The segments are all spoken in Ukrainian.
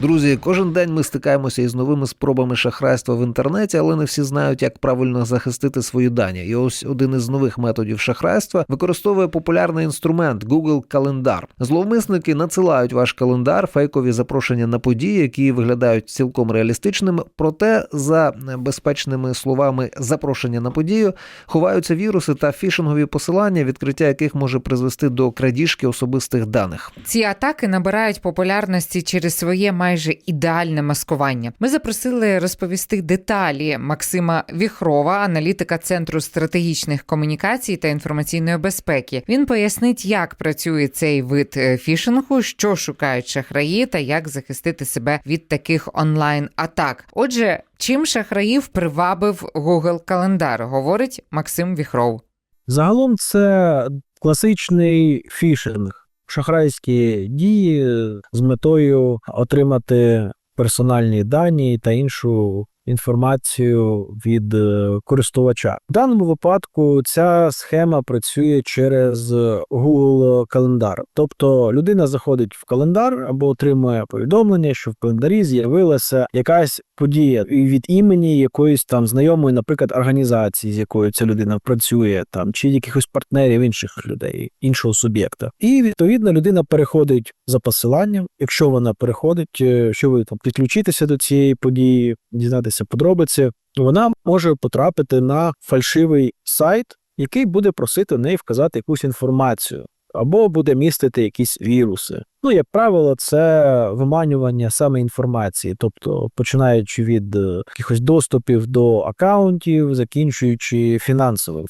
Друзі, кожен день ми стикаємося із новими спробами шахрайства в інтернеті, але не всі знають, як правильно захистити свої дані. І ось один із нових методів шахрайства використовує популярний інструмент Google Календар. Зловмисники надсилають ваш календар, фейкові запрошення на події, які виглядають цілком реалістичними. Проте за безпечними словами запрошення на подію ховаються віруси та фішингові посилання, відкриття яких може призвести до крадіжки особистих даних. Ці атаки набирають популярності через своє майже ідеальне маскування. Ми запросили розповісти деталі Максима Віхрова, аналітика Центру стратегічних комунікацій та інформаційної безпеки. Він пояснить, як працює цей вид е, фішингу, що шукають шахраї та як захистити себе від таких онлайн атак. Отже, чим шахраїв привабив Google Календар, говорить Максим Віхров. Загалом це класичний фішинг, шахрайські дії з метою отримати персональні дані та іншу інформацію від е, користувача. В даному випадку ця схема працює через Google календар. Тобто людина заходить в календар або отримує повідомлення, що в календарі з'явилася якась подія від імені якоїсь там знайомої, наприклад, організації, з якою ця людина працює, там чи якихось партнерів інших людей, іншого суб'єкта. І відповідно людина переходить за посиланням. Якщо вона переходить, е, що ви там підключитися до цієї події, дізнатися подробиці, вона може потрапити на фальшивий сайт, який буде просити в неї вказати якусь інформацію. Або буде містити якісь віруси. Ну, як правило, це виманювання саме інформації, тобто починаючи від е, якихось доступів до акаунтів, закінчуючи фінансовою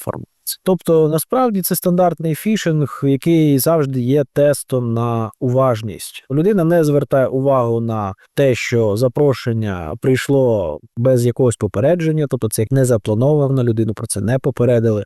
Тобто, насправді це стандартний фішинг, який завжди є тестом на уважність. Людина не звертає увагу на те, що запрошення прийшло без якогось попередження, тобто це як не заплановано, людину про це не попередили.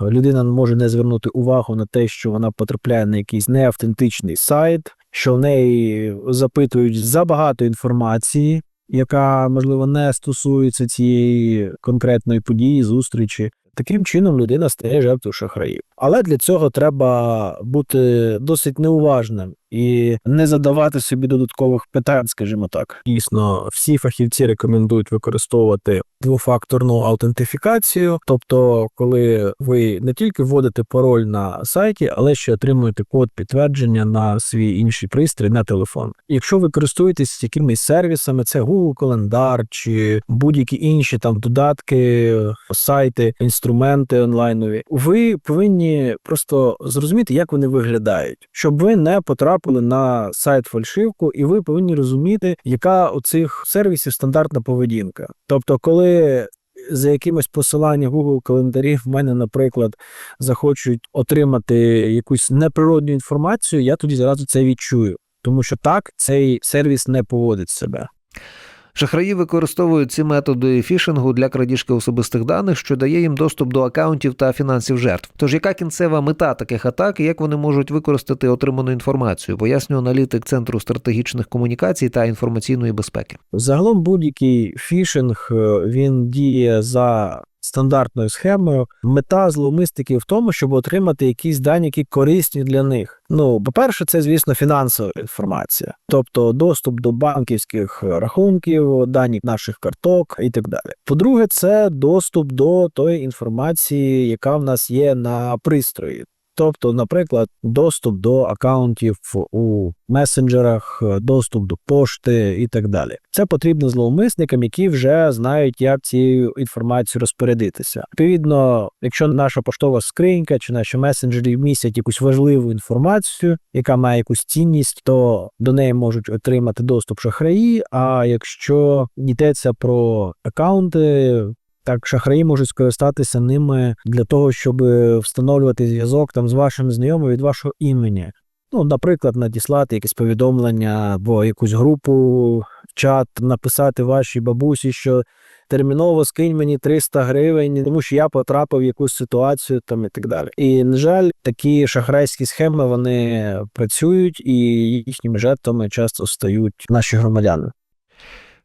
Людина може не звернути увагу на те, що вона потрапляє на якийсь неавтентичний сайт, що в неї запитують забагато інформації, яка можливо не стосується цієї конкретної події, зустрічі. Таким чином людина стає жертвою шахраїв. Але для цього треба бути досить неуважним і не задавати собі додаткових питань, скажімо так. Дійсно, всі фахівці рекомендують використовувати двофакторну аутентифікацію, тобто, коли ви не тільки вводите пароль на сайті, але ще отримуєте код підтвердження на свій інший пристрій на телефон. Якщо ви користуєтесь якимись сервісами, це Google календар чи будь-які інші там додатки, сайти, інструменти онлайнові, ви повинні просто зрозуміти, як вони виглядають, щоб ви не потрапили на сайт фальшивку, і ви повинні розуміти, яка у цих сервісів стандартна поведінка. Тобто, коли за якимось посиланням Google календарів в мене, наприклад, захочуть отримати якусь неприродну інформацію, я тоді зразу це відчую, тому що так цей сервіс не поводить себе. Шахраї використовують ці методи фішингу для крадіжки особистих даних, що дає їм доступ до акаунтів та фінансів жертв. Тож яка кінцева мета таких атак і як вони можуть використати отриману інформацію, пояснює аналітик Центру стратегічних комунікацій та інформаційної безпеки. Загалом будь-який фішинг е, він діє за стандартною схемою. Мета зловмисників в тому, щоб отримати якісь дані, які корисні для них. Ну, по-перше, це, звісно, фінансова інформація, тобто доступ до банківських рахунків, дані наших карток і так далі. По-друге, це доступ до тої інформації, яка в нас є на пристрої. Тобто, наприклад, доступ до акаунтів у месенджерах, доступ до пошти і так далі. Це потрібно зловмисникам, які вже знають, як цією інформацією розпорядитися. Відповідно, якщо наша поштова скринька чи наші месенджері містять якусь важливу інформацію, яка має якусь цінність, то до неї можуть отримати доступ шахраї. А якщо йдеться про акаунти, так, шахраї можуть скористатися ними для того, щоб встановлювати зв'язок там з вашим знайомим від вашого імені. Ну, наприклад, надіслати якесь повідомлення або якусь групу чат, написати вашій бабусі, що терміново скинь мені 300 гривень, тому що я потрапив в якусь ситуацію там і так далі. І, на жаль, такі шахрайські схеми вони працюють, і їхніми жертвами часто стають наші громадяни.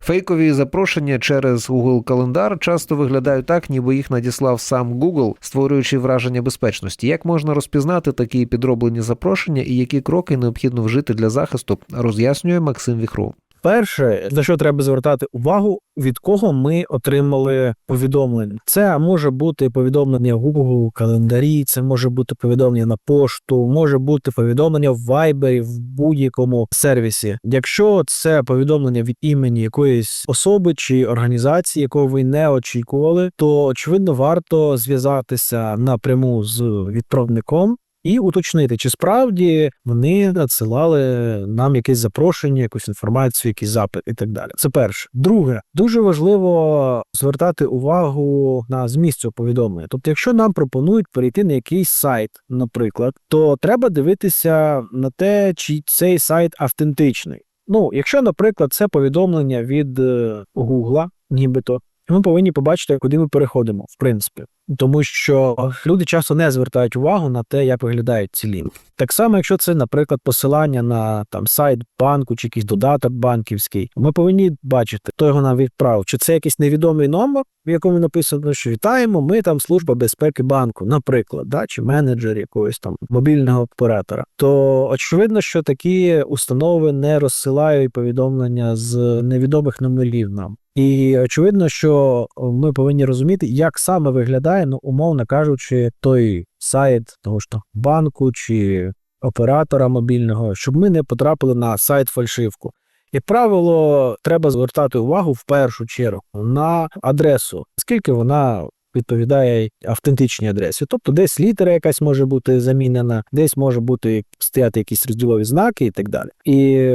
Фейкові запрошення через Google календар часто виглядають так, ніби їх надіслав сам Google, створюючи враження безпечності. Як можна розпізнати такі підроблені запрошення і які кроки необхідно вжити для захисту, роз'яснює Максим Віхров. Перше, на що треба звертати увагу, від кого ми отримали повідомлення. Це може бути повідомлення в календарі, це може бути повідомлення на пошту, може бути повідомлення в Viber, в будь-якому сервісі. Якщо це повідомлення від імені якоїсь особи чи організації, якого ви не очікували, то очевидно варто зв'язатися напряму з відправником. І уточнити, чи справді вони надсилали нам якесь запрошення, якусь інформацію, якийсь запит і так далі. Це перше. Друге, дуже важливо звертати увагу на зміст цього повідомлення. Тобто, якщо нам пропонують перейти на якийсь сайт, наприклад, то треба дивитися на те, чи цей сайт автентичний. Ну, якщо, наприклад, це повідомлення від е, Гугла, нібито. Ми повинні побачити, куди ми переходимо, в принципі, тому що люди часто не звертають увагу на те, як виглядають ці лінки. Так само, якщо це, наприклад, посилання на там сайт банку чи якийсь додаток банківський, ми повинні бачити, хто його нам відправив. Чи це якийсь невідомий номер, в якому написано, що вітаємо, ми там служба безпеки банку, наприклад, да, чи менеджер якогось там мобільного оператора. То очевидно, що такі установи не розсилають повідомлення з невідомих номерів нам. І очевидно, що ми повинні розуміти, як саме виглядає, ну умовно кажучи, той сайт того ж там банку чи оператора мобільного, щоб ми не потрапили на сайт фальшивку. Як правило, треба звертати увагу в першу чергу на адресу, скільки вона відповідає автентичній адресі. Тобто, десь літера якась може бути замінена, десь може бути стояти якісь розділові знаки і так далі. І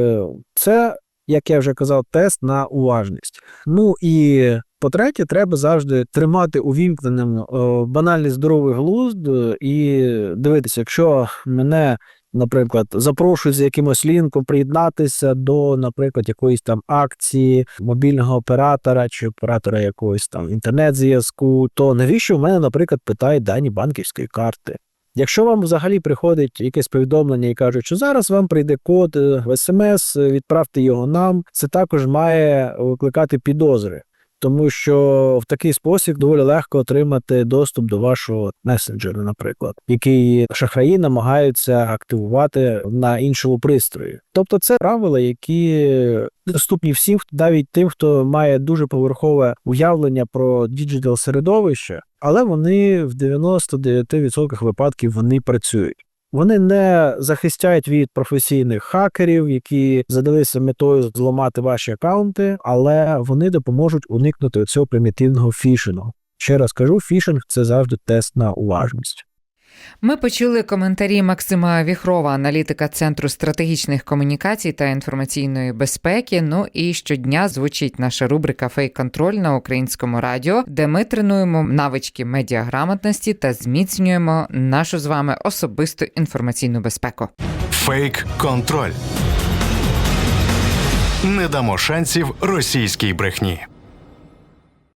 це як я вже казав, тест на уважність. Ну і по-третє, треба завжди тримати увімкненим е, банальний здоровий глузд е, і дивитися, якщо мене. Наприклад, запрошують з якимось лінком приєднатися до, наприклад, якоїсь там акції мобільного оператора чи оператора якогось там інтернет-зв'язку, то навіщо в мене, наприклад, питають дані банківської карти? Якщо вам взагалі приходить якесь повідомлення і кажуть, що зараз вам прийде код е, в смс, е, відправте його нам, це також має викликати підозри, тому що в такий спосіб доволі легко отримати доступ до вашого месенджера, наприклад, який шахраї намагаються активувати на іншому пристрої. Тобто, це правила, які доступні всім, навіть тим, хто має дуже поверхове уявлення про діджитал середовище, але вони в 99% випадків вони працюють. Вони не захистять від професійних хакерів, які задалися метою зламати ваші акаунти, але вони допоможуть уникнути цього примітивного фішингу. Ще раз кажу, фішинг це завжди тест на уважність. Ми почули коментарі Максима Віхрова, аналітика Центру стратегічних комунікацій та інформаційної безпеки. Ну і щодня звучить наша рубрика Фейк-контроль на українському радіо, де ми тренуємо навички медіаграмотності та зміцнюємо нашу з вами особисту інформаційну безпеку. Фейк-контроль. Не дамо шансів російській брехні.